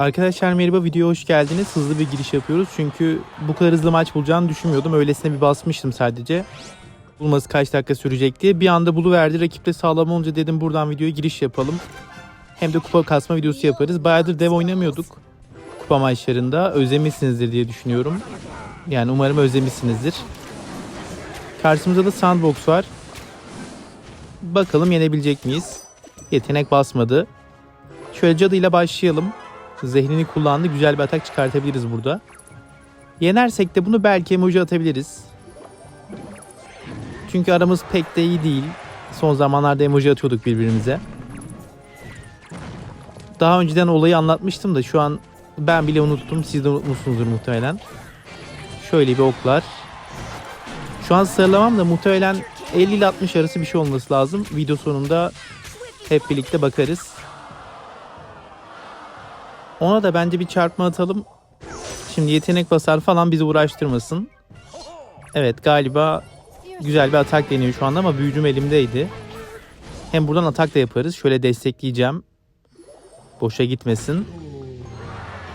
Arkadaşlar merhaba videoya hoş geldiniz. Hızlı bir giriş yapıyoruz çünkü bu kadar hızlı maç bulacağını düşünmüyordum. Öylesine bir basmıştım sadece. Bulması kaç dakika sürecek diye. Bir anda buluverdi. Rakip de sağlam olunca dedim buradan videoya giriş yapalım. Hem de kupa kasma videosu yaparız. Bayağıdır dev oynamıyorduk. Kupa maçlarında. Özlemişsinizdir diye düşünüyorum. Yani umarım özlemişsinizdir. Karşımızda da sandbox var. Bakalım yenebilecek miyiz? Yetenek basmadı. Şöyle cadıyla başlayalım. Zehrini kullandı. Güzel bir atak çıkartabiliriz burada. Yenersek de bunu belki emoji atabiliriz. Çünkü aramız pek de iyi değil. Son zamanlarda emoji atıyorduk birbirimize. Daha önceden olayı anlatmıştım da şu an ben bile unuttum. Siz de unutmuşsunuzdur muhtemelen. Şöyle bir oklar. Şu an sıralamam da muhtemelen 50 ile 60 arası bir şey olması lazım. Video sonunda hep birlikte bakarız. Ona da bence bir çarpma atalım. Şimdi yetenek basar falan bizi uğraştırmasın. Evet galiba güzel bir atak deniyor şu anda ama büyücüm elimdeydi. Hem buradan atak da yaparız. Şöyle destekleyeceğim. Boşa gitmesin.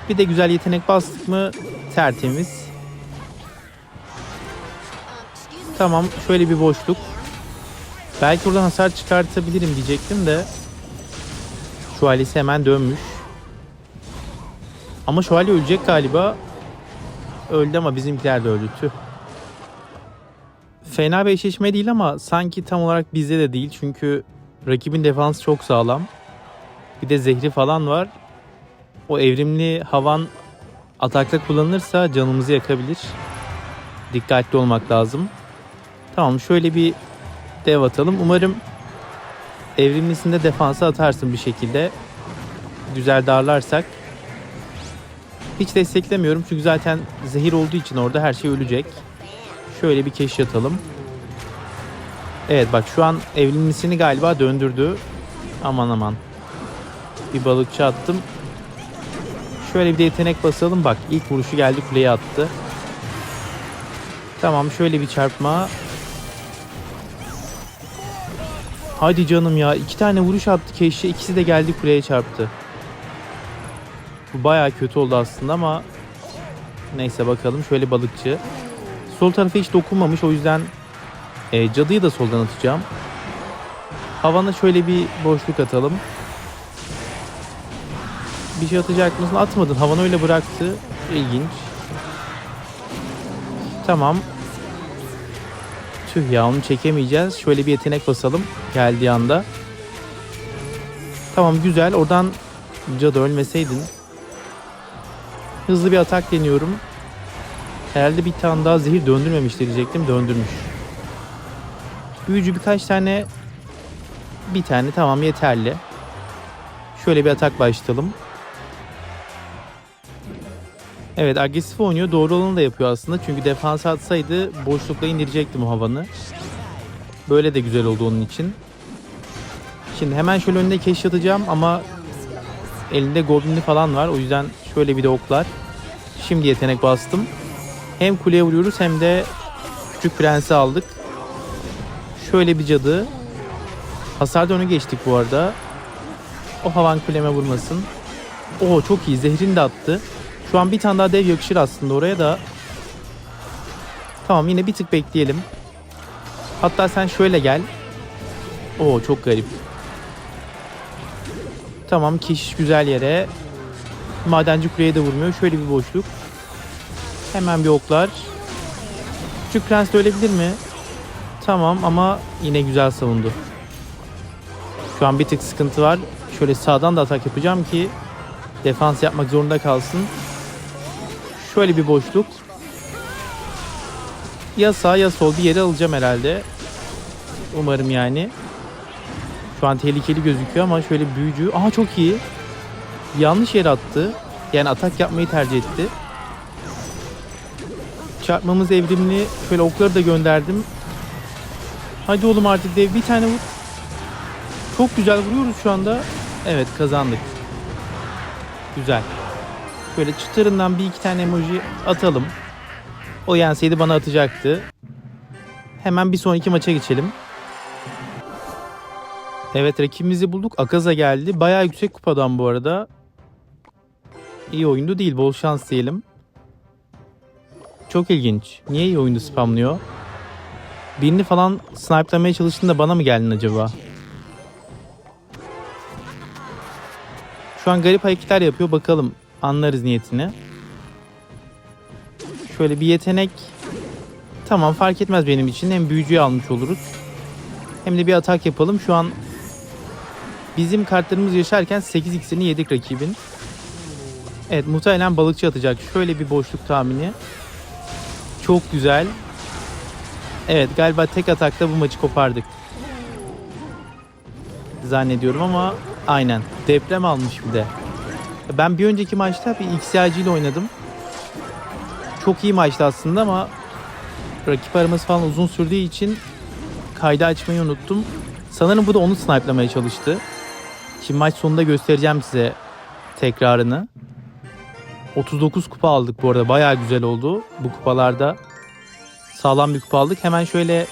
Bir de güzel yetenek bastık mı tertemiz. Tamam şöyle bir boşluk. Belki buradan hasar çıkartabilirim diyecektim de. Şu Alice hemen dönmüş. Ama şövalye ölecek galiba. Öldü ama bizimkiler de öldü. Tüh. Fena bir eşleşme değil ama sanki tam olarak bizde de değil. Çünkü rakibin defansı çok sağlam. Bir de zehri falan var. O evrimli havan atakta kullanılırsa canımızı yakabilir. Dikkatli olmak lazım. Tamam şöyle bir dev atalım. Umarım evrimlisinde defansa atarsın bir şekilde. Güzel darlarsak. Hiç desteklemiyorum çünkü zaten zehir olduğu için orada her şey ölecek. Şöyle bir keş atalım. Evet bak şu an evlenmesini galiba döndürdü. Aman aman. Bir balıkçı attım. Şöyle bir de yetenek basalım. Bak ilk vuruşu geldi kuleye attı. Tamam şöyle bir çarpma. Hadi canım ya. iki tane vuruş attı keşke. ikisi de geldi kuleye çarptı. Bu bayağı kötü oldu aslında ama neyse bakalım. Şöyle balıkçı. Sol tarafa hiç dokunmamış o yüzden e, cadıyı da soldan atacağım. Havana şöyle bir boşluk atalım. Bir şey atacak mısın? Atmadın. Havanı öyle bıraktı. İlginç. Tamam. Tüh ya onu çekemeyeceğiz. Şöyle bir yetenek basalım. Geldiği anda. Tamam güzel. Oradan cadı ölmeseydin. Hızlı bir atak deniyorum. Herhalde bir tane daha zehir döndürmemiş diyecektim. Döndürmüş. Büyücü birkaç tane bir tane tamam yeterli. Şöyle bir atak başlayalım. Evet agresif oynuyor. Doğru olanı da yapıyor aslında. Çünkü defans atsaydı boşlukla indirecektim o havanı. Böyle de güzel oldu onun için. Şimdi hemen şöyle önüne keş atacağım ama elinde goblinli falan var. O yüzden şöyle bir de oklar. Şimdi yetenek bastım. Hem kuleye vuruyoruz hem de küçük prensi aldık. Şöyle bir cadı. Hasarda önü geçtik bu arada. O havan kuleme vurmasın. Oo çok iyi. Zehrini de attı. Şu an bir tane daha dev yakışır aslında oraya da. Tamam yine bir tık bekleyelim. Hatta sen şöyle gel. Oo çok garip. Tamam kiş güzel yere. Madenci kuleye de vurmuyor. Şöyle bir boşluk. Hemen bir oklar. Küçük prens de ölebilir mi? Tamam ama yine güzel savundu. Şu an bir tık sıkıntı var. Şöyle sağdan da atak yapacağım ki defans yapmak zorunda kalsın. Şöyle bir boşluk. Ya sağ ya sol bir yere alacağım herhalde. Umarım yani. Şu an tehlikeli gözüküyor ama şöyle büyücü. Aha çok iyi. Yanlış yere attı. Yani atak yapmayı tercih etti. Çarpmamız evrimli. Şöyle okları da gönderdim. Hadi oğlum artık dev bir tane vur. Çok güzel vuruyoruz şu anda. Evet kazandık. Güzel. Böyle çıtırından bir iki tane emoji atalım. O yenseydi bana atacaktı. Hemen bir sonraki maça geçelim. Evet rakibimizi bulduk. Akaza geldi. Bayağı yüksek kupadan bu arada. İyi oyundu değil. Bol şans diyelim. Çok ilginç. Niye iyi oyundu spamlıyor? Birini falan snipe'lamaya çalıştın da bana mı geldin acaba? Şu an garip hareketler yapıyor. Bakalım anlarız niyetini. Şöyle bir yetenek. Tamam fark etmez benim için. Hem büyücüyü almış oluruz. Hem de bir atak yapalım. Şu an bizim kartlarımız yaşarken 8 x'ini yedik rakibin. Evet muhtemelen balıkçı atacak. Şöyle bir boşluk tahmini. Çok güzel. Evet galiba tek atakta bu maçı kopardık. Zannediyorum ama aynen. Deprem almış bir de. Ben bir önceki maçta bir XYG ile oynadım. Çok iyi maçtı aslında ama rakip araması falan uzun sürdüğü için kaydı açmayı unuttum. Sanırım bu da onu snipe'lamaya çalıştı. Şimdi maç sonunda göstereceğim size tekrarını. 39 kupa aldık bu arada. Bayağı güzel oldu bu kupalarda. Sağlam bir kupa aldık. Hemen şöyle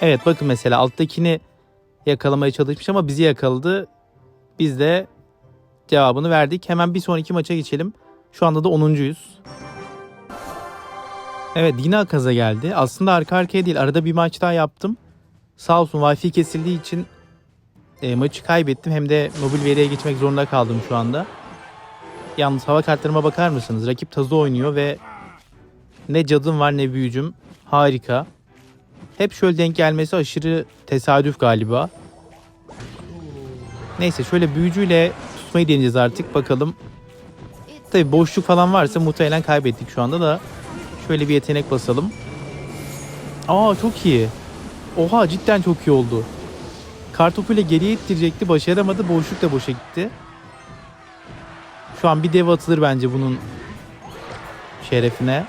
Evet bakın mesela alttakini yakalamaya çalışmış ama bizi yakaladı. Biz de cevabını verdik. Hemen bir sonraki maça geçelim. Şu anda da 10.yüz. Evet yine Akaza geldi. Aslında arka arkaya değil. Arada bir maç daha yaptım. Sağ olsun Wi-Fi kesildiği için e, maçı kaybettim. Hem de mobil veriye geçmek zorunda kaldım şu anda. Yalnız hava kartlarıma bakar mısınız? Rakip tazı oynuyor ve ne cadım var ne büyücüm. Harika. Hep şöyle denk gelmesi aşırı tesadüf galiba. Neyse şöyle büyücüyle tutmayı deneyeceğiz artık bakalım. Tabi boşluk falan varsa muhtemelen kaybettik şu anda da. Şöyle bir yetenek basalım. Aa çok iyi. Oha cidden çok iyi oldu. Kartopuyla geriye ittirecekti başaramadı boşluk da boşa gitti. Şu an bir dev atılır bence bunun şerefine.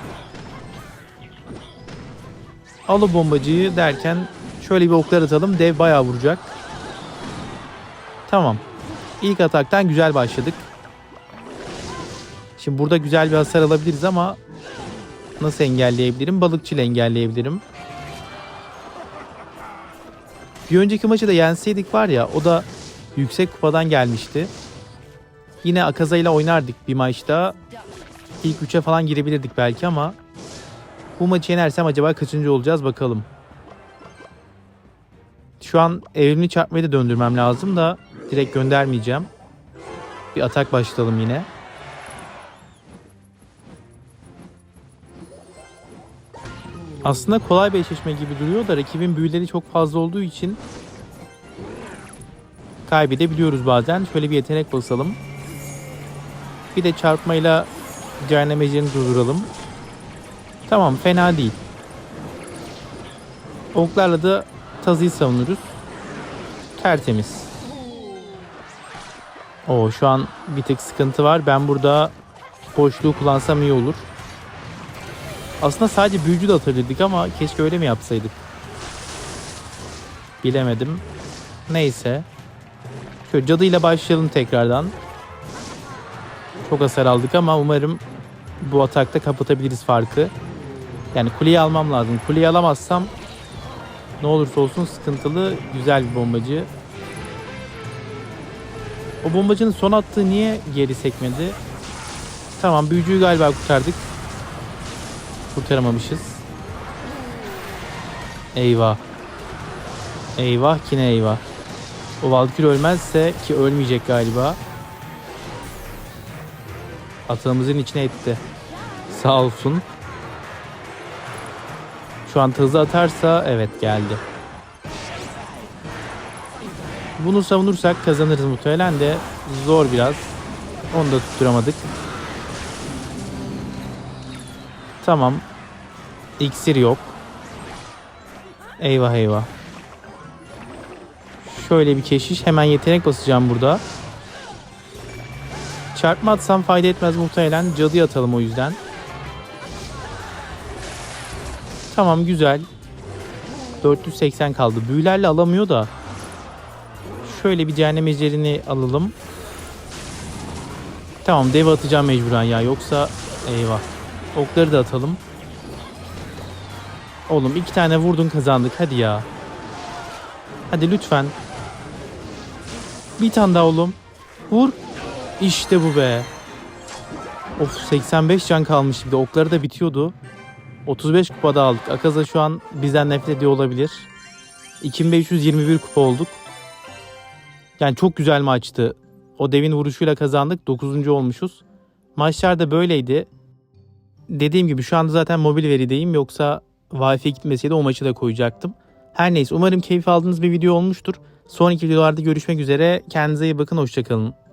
Al o bombacıyı derken şöyle bir oklar atalım. Dev bayağı vuracak. Tamam. İlk ataktan güzel başladık. Şimdi burada güzel bir hasar alabiliriz ama nasıl engelleyebilirim? Balıkçıyla engelleyebilirim. Bir önceki maçı da yenseydik var ya o da yüksek kupadan gelmişti. Yine Akaza ile oynardık bir maçta. İlk 3'e falan girebilirdik belki ama bu maçı yenersem acaba kaçıncı olacağız bakalım. Şu an evrimli çarpmayı da döndürmem lazım da direkt göndermeyeceğim. Bir atak başlayalım yine. Aslında kolay bir eşleşme gibi duruyor da rakibin büyüleri çok fazla olduğu için kaybedebiliyoruz bazen. Şöyle bir yetenek basalım. Bir de çarpmayla cehennem ejderini durduralım. Tamam fena değil. Oklarla da tazıyı savunuruz. Tertemiz. O şu an bir tek sıkıntı var. Ben burada boşluğu kullansam iyi olur. Aslında sadece büyücü de atabilirdik ama keşke öyle mi yapsaydık? Bilemedim. Neyse. Şöyle cadıyla başlayalım tekrardan. Çok hasar aldık ama umarım bu atakta kapatabiliriz farkı. Yani kuleyi almam lazım. Kuleyi alamazsam ne olursa olsun sıkıntılı güzel bir bombacı. O bombacının son attığı niye geri sekmedi? Tamam büyücüyü galiba kurtardık. Kurtaramamışız. Eyvah. Eyvah yine eyvah. O Valkyrie ölmezse ki ölmeyecek galiba. Atağımızın içine etti. Sağ olsun. Şu an hızlı atarsa evet geldi. Bunu savunursak kazanırız muhtemelen de zor biraz. Onu da tutturamadık. Tamam. İksir yok. Eyvah eyvah. Şöyle bir keşiş. Hemen yetenek basacağım burada. Çarpma atsam fayda etmez muhtemelen. Cadı atalım o yüzden. Tamam güzel. 480 kaldı. Büyülerle alamıyor da. Şöyle bir cehennem ejderini alalım. Tamam dev atacağım mecburen ya. Yoksa eyvah. Okları da atalım. Oğlum iki tane vurdun kazandık. Hadi ya. Hadi lütfen. Bir tane daha oğlum. Vur. İşte bu be. Of 85 can kalmış bir de okları da bitiyordu. 35 kupada aldık. Akaza şu an bizden nefret ediyor olabilir. 2521 kupa olduk. Yani çok güzel maçtı. O devin vuruşuyla kazandık. 9. olmuşuz. Maçlar da böyleydi. Dediğim gibi şu anda zaten mobil verideyim. Yoksa Wi-Fi gitmeseydi o maçı da koyacaktım. Her neyse umarım keyif aldığınız bir video olmuştur. Sonraki videolarda görüşmek üzere. Kendinize iyi bakın. Hoşçakalın.